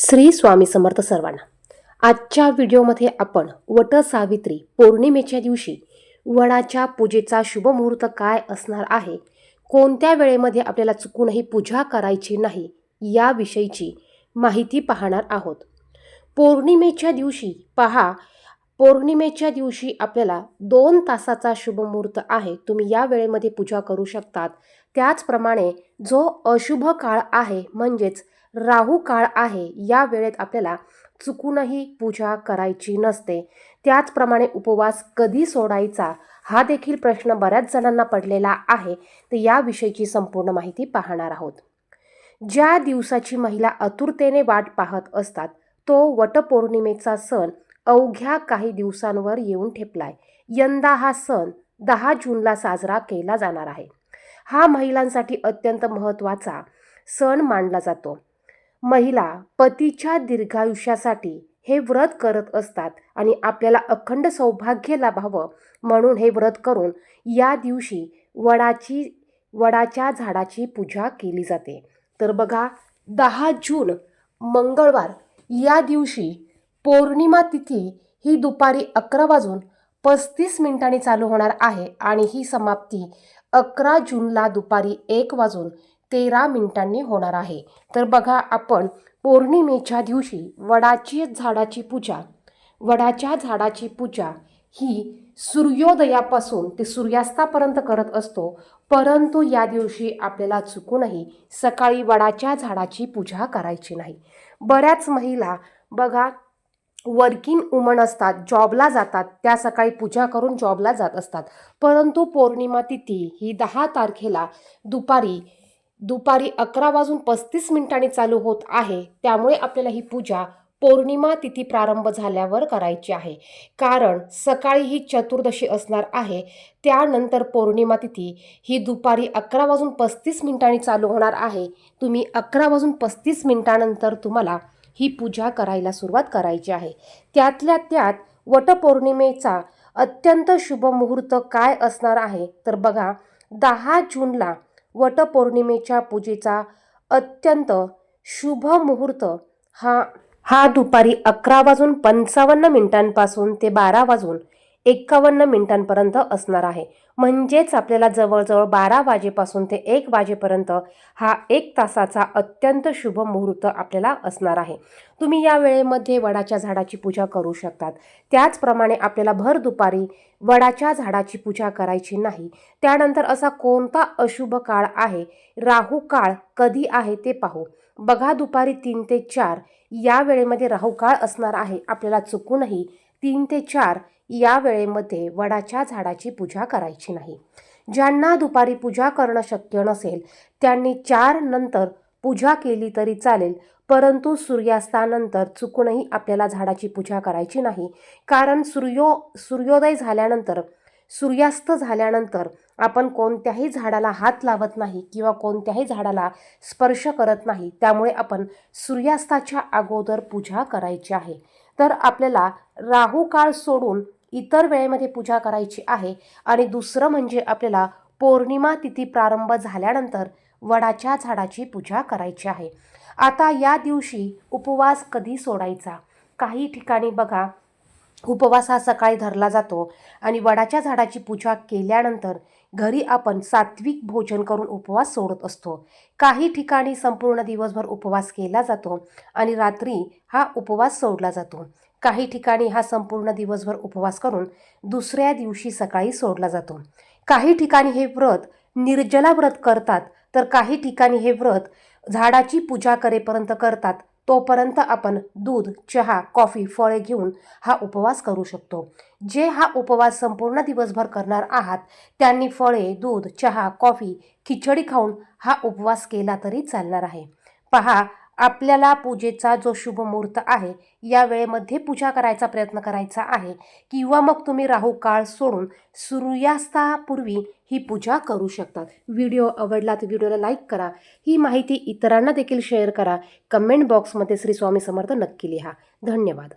श्री स्वामी समर्थ सर्वांना. आजच्या व्हिडिओमध्ये आपण वट सावित्री पौर्णिमेच्या दिवशी वडाच्या पूजेचा शुभ मुहूर्त काय असणार आहे कोणत्या वेळेमध्ये आपल्याला चुकूनही पूजा करायची नाही याविषयीची माहिती पाहणार आहोत. पौर्णिमेच्या दिवशी पहा पौर्णिमेच्या दिवशी आपल्याला दोन तासाचा शुभ मुहूर्त आहे तुम्ही या वेळेमध्ये पूजा करू शकतात. त्याचप्रमाणे जो अशुभ काळ आहे म्हणजेच राहू काळ आहे या वेळेत आपल्याला चुकूनही पूजा करायची नसते. त्याचप्रमाणे उपवास कधी सोडायचा हा देखील प्रश्न बऱ्याच जणांना पडलेला आहे तर याविषयीची संपूर्ण माहिती पाहणार आहोत. ज्या दिवसाची महिला आतुरतेने वाट पाहत असतात तो वटपौर्णिमेचा सण अवघ्या काही दिवसांवर येऊन ठेपलाय. यंदा हा सण दहा जूनला साजरा केला जाणार आहे. हा महिलांसाठी अत्यंत महत्त्वाचा सण मानला जातो. महिला पतीच्या दीर्घायुष्यासाठी हे व्रत करत असतात आणि आपल्याला अखंड सौभाग्य लाभावं म्हणून हे व्रत करून या दिवशी वडाची वडाच्या झाडाची पूजा केली जाते. तर बघा दहा जून मंगळवार या दिवशी पौर्णिमा तिथी ही दुपारी अकरा वाजून पस्तीस मिनिटांनी चालू होणार आहे आणि ही समाप्ती अकरा जूनला दुपारी एक वाजून तेरा मिनिटांनी होणार आहे. तर बघा आपण पौर्णिमेच्या दिवशी वडाची झाडाची पूजा. वडाच्या झाडाची पूजा ही सूर्योदयापासून ते सूर्यास्तापर्यंत करत असतो. परंतु या दिवशी आपल्याला चुकूनही सकाळी वडाच्या झाडाची पूजा करायची नाही. बऱ्याच महिला बघा वर्किंग वुमन असतात जॉबला जातात त्या सकाळी पूजा करून जॉबला जात असतात. परंतु पौर्णिमा तिथी ही दहा तारखेला दुपारी दुपारी अकरा वाजून पस्तीस मिनिटांनी चालू होत आहे. त्यामुळे आपल्याला ही पूजा पौर्णिमा तिथी प्रारंभ झाल्यावर करायची आहे. कारण सकाळी ही चतुर्दशी असणार आहे. त्यानंतर पौर्णिमा तिथी ही दुपारी अकरा वाजून पस्तीस मिनिटांनी चालू होणार आहे. तुम्ही अकरा वाजून पस्तीस मिनिटानंतर तुम्हाला ही पूजा करायला सुरुवात करायची आहे. त्यातल्या त्यात वटपौर्णिमेचा अत्यंत शुभ मुहूर्त काय असणार आहे? तर बघा दहा जूनला वटपौर्णिमेच्या पूजेचा अत्यंत शुभ मुहूर्त हा हा दुपारी अकरा वाजून पंचावन्न मिनिटांपासून ते बारा वाजून एकावन्न मिनिटांपर्यंत असणार आहे. म्हणजेच आपल्याला जवळजवळ बारा वाजेपासून ते एक वाजेपर्यंत हा एक तासाचा अत्यंत शुभ मुहूर्त आपल्याला असणार आहे. तुम्ही या वेळेमध्ये वडाच्या झाडाची पूजा करू शकतात. त्याचप्रमाणे आपल्याला भर दुपारी वडाच्या झाडाची पूजा करायची नाही. त्यानंतर असा कोणता अशुभ काळ आहे? राहू काळ कधी आहे ते पाहू. बघा दुपारी तीन ते चार या वेळेमध्ये राहू काळ असणार आहे. आपल्याला चुकूनही तीन ते चार या वेळेमध्ये वडाच्या झाडाची पूजा करायची नाही. ज्यांना दुपारी पूजा करणं शक्य नसेल त्यांनी चार नंतर पूजा केली तरी चालेल परंतु सूर्यास्तानंतर चुकूनही आपल्याला झाडाची पूजा करायची नाही. कारण सूर्यो सूर्योदय झाल्यानंतर सूर्यास्त झाल्यानंतर आपण कोणत्याही झाडाला हात लावत नाही किंवा कोणत्याही झाडाला स्पर्श करत नाही त्यामुळे आपण सूर्यास्ताच्या अगोदर पूजा करायची आहे. तर आपल्याला राहू काळ सोडून इतर वेळेमध्ये पूजा करायची आहे. आणि दुसरं म्हणजे आपल्याला पौर्णिमा तिथी प्रारंभ झाल्यानंतर वडाच्या झाडाची पूजा करायची आहे. आता या दिवशी उपवास कधी सोडायचा? काही ठिकाणी बघा उपवास हा सकाळी धरला जातो आणि वडाच्या झाडाची पूजा केल्यानंतर घरी आपण सात्विक भोजन करून उपवास सोडत असतो. काही ठिकाणी संपूर्ण दिवसभर उपवास केला जातो आणि रात्री हा उपवास सोडला जातो. काही ठिकाणी हा संपूर्ण दिवसभर उपवास करून दुसऱ्या दिवशी सकाळी सोडला जातो. काही ठिकाणी हे व्रत निर्जला व्रत करतात तर काही ठिकाणी हे व्रत झाडाची पूजा करेपर्यंत करतात. तोपर्यंत आपण दूध चहा कॉफी फळे घेऊन हा उपवास करू शकतो. जे हा उपवास संपूर्ण दिवसभर करणार आहात त्यांनी फळे दूध चहा कॉफी खिचडी खाऊन हा उपवास केला तरी चालणार आहे. पहा आपल्याला पूजेचा जो शुभ मुहूर्त आहे या वेळेमध्ये पूजा करायचा प्रयत्न करायचा आहे. किंवा मग तुम्ही राहू काळ सोडून सूर्यास्तापूर्वी ही पूजा करू शकतात व्हिडिओ आवडला तर व्हिडिओला लाईक करा. ही माहिती इतरांना देखील शेअर करा. कमेंट बॉक्समध्ये श्री स्वामी समर्थ नक्की लिहा. धन्यवाद.